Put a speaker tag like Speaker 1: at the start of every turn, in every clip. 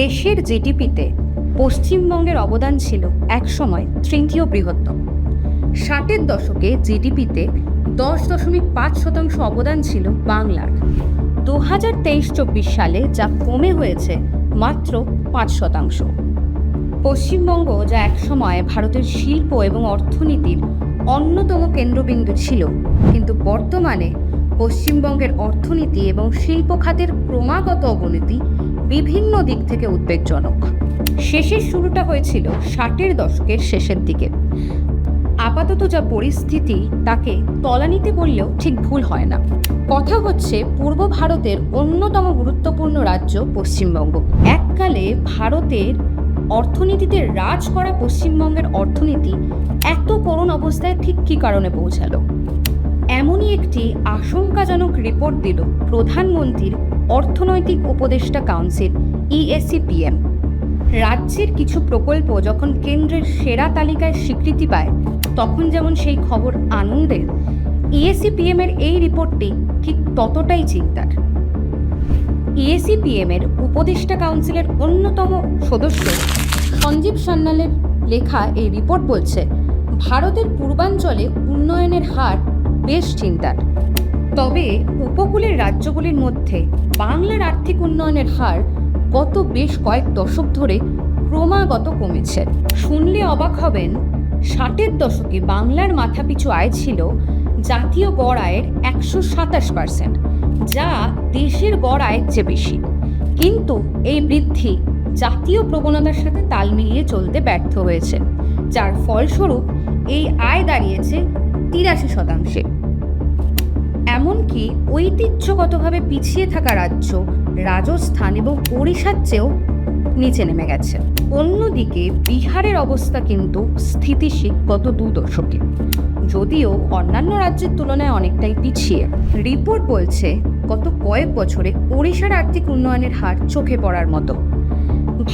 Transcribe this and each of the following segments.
Speaker 1: দেশের জিডিপিতে পশ্চিমবঙ্গের অবদান ছিল একসময় তৃতীয় বৃহত্তম। ষাটের দশকে জিডিপিতে দশ দশমিক পাঁচ শতাংশ অবদান ছিল বাংলার। দু হাজার তেইশ চব্বিশ সালে যা কমে হয়েছে মাত্র পাঁচ শতাংশ। পশ্চিমবঙ্গ যা একসময় ভারতের শিল্প এবং অর্থনীতির অন্যতম কেন্দ্রবিন্দু ছিল, কিন্তু বর্তমানে পশ্চিমবঙ্গের অর্থনীতি এবং শিল্প খাতের ক্রমাগত অবনতি বিভিন্ন দিক থেকে উদ্বেগজনক। শেষের শুরুটা হয়েছিল ষাটের দশকের শেষের দিকে। আপাতত যা পরিস্থিতি, তাকে তলানিতে বললেও ঠিক ভুল হয় না। কথা হচ্ছে, পূর্ব ভারতের অন্যতম গুরুত্বপূর্ণ রাজ্য পশ্চিমবঙ্গ। এককালে ভারতের অর্থনীতিতে রাজ করা পশ্চিমবঙ্গের অর্থনীতি এত করুণ অবস্থায় ঠিক কী কারণে পৌঁছালো? এমনই একটি আশঙ্কাজনক রিপোর্ট দিল প্রধানমন্ত্রীর অর্থনৈতিক উপদেষ্টা কাউন্সিল E ইএসিপিএম রাজ্যের কিছু প্রকল্প যখন কেন্দ্রের সেরা তালিকায় স্বীকৃতি পায়, তখন যেমন সেই খবর আনন্দের E ইএসিপিএম এর এই রিপোর্টটি ঠিক ততটাই চিন্তার। E ইএসিপিএম এর উপদেষ্টা কাউন্সিলের অন্যতম সদস্য সঞ্জীব সান্যালের লেখা এই রিপোর্ট বলছে, ভারতের পূর্বাঞ্চলে উন্নয়নের হার বেশ চিন্তার। তবে উপকূলের রাজ্যগুলির মধ্যে বাংলার আর্থিক উন্নয়নের হার গত বেশ কয়েক দশক ধরে ক্রমাগত কমেছে। শুনলে অবাক হবেন, ষাটের দশকে বাংলার মাথাপিছু আয় ছিল জাতীয় গড় আয়ের একশো সাতাশ পার্সেন্ট, যা দেশের গড় আয়ের চেয়ে বেশি। কিন্তু এই বৃদ্ধি জাতীয় প্রবণতার সাথে তাল মিলিয়ে চলতে ব্যর্থ হয়েছে, যার ফলস্বরূপ এই আয় দাঁড়িয়েছে তিরাশি শতাংশে। এমনকি ঐতিহ্যগতভাবে পিছিয়ে থাকা রাজ্য, রাজস্থান এবং ওড়িশার চেয়েও নিচে নেমে গেছে। অন্যদিকে বিহারের অবস্থা কিন্তু স্থিতিশীল গত দু দশকে। যদিও অন্যান্য রাজ্যের তুলনায় অনেকটাই পিছিয়ে। রিপোর্ট বলছে, গত কয়েক বছরে ওড়িশার আর্থিক উন্নয়নের হার চোখে পড়ার মতো।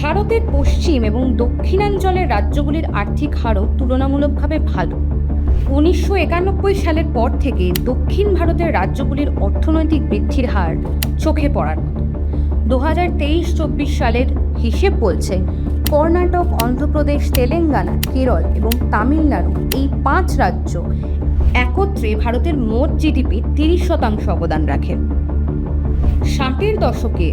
Speaker 1: ভারতের পশ্চিম এবং দক্ষিণাঞ্চলের রাজ্যগুলির আর্থিক হারও তুলনামূলকভাবে ভালো। উনিশশো একানব্বই সালের পর থেকে দক্ষিণ ভারতের রাজ্যগুলির অর্থনৈতিক বৃদ্ধির হার চোখে পড়ার মতো। দু হাজার তেইশ চব্বিশ সালের হিসেব বলছে, কর্ণাটক, অন্ধ্রপ্রদেশ, তেলেঙ্গানা, কেরল এবং তামিলনাড়ু এই পাঁচ রাজ্য একত্রে ভারতের মোট জিডিপি তিরিশ শতাংশ অবদান রাখে। ষাটের দশকে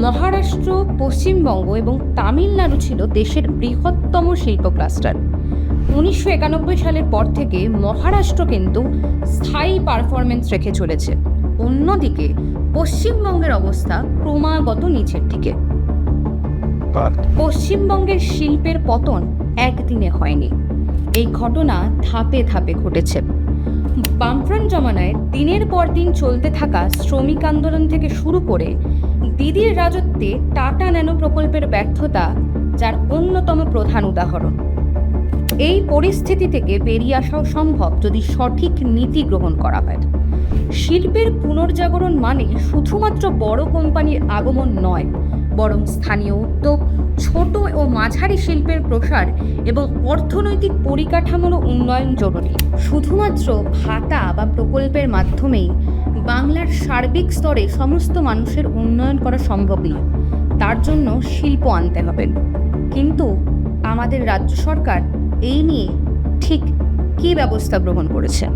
Speaker 1: মহারাষ্ট্র, পশ্চিমবঙ্গ এবং তামিলনাড়ু ছিল দেশের বৃহত্তম শিল্প ক্লাস্টার। উনিশশো একানব্বই সালের পর থেকে মহারাষ্ট্র কিন্তু স্থায়ী পারফরমেন্স রেখে চলেছে। অন্যদিকে পশ্চিমবঙ্গের অবস্থা ক্রমাগত নিচের দিকে। পশ্চিমবঙ্গের শিল্পের পতন একদিনে হয়নি। এই ঘটনা ধাপে ধাপে ঘটেছে। বামফ্রন্ট জমানায় দিনের পর দিন চলতে থাকা শ্রমিক আন্দোলন থেকে শুরু করে দিদির রাজত্বে টাটা ন্যানো প্রকল্পের ব্যর্থতা যার অন্যতম প্রধান উদাহরণ। এই পরিস্থিতি থেকে বেরিয়ে আসাও সম্ভব যদি সঠিক নীতি গ্রহণ করা হয়। শিল্পের পুনর্জাগরণ মানে শুধুমাত্র বড় কোম্পানির আগমন নয়, বরং স্থানীয় উদ্যোগ, ছোট ও মাঝারি শিল্পের প্রসার এবং অর্থনৈতিক পরিকাঠামোর উন্নয়ন জরুরি। শুধুমাত্র ভাতা বা প্রকল্পের মাধ্যমেই বাংলার সার্বিক স্তরে সমস্ত মানুষের উন্নয়ন করা সম্ভব নয়, তার জন্য শিল্প আনতে হবে। কিন্তু আমাদের রাজ্য সরকার এই নিয়ে ঠিক কী ব্যবস্থা গ্রহণ করেছে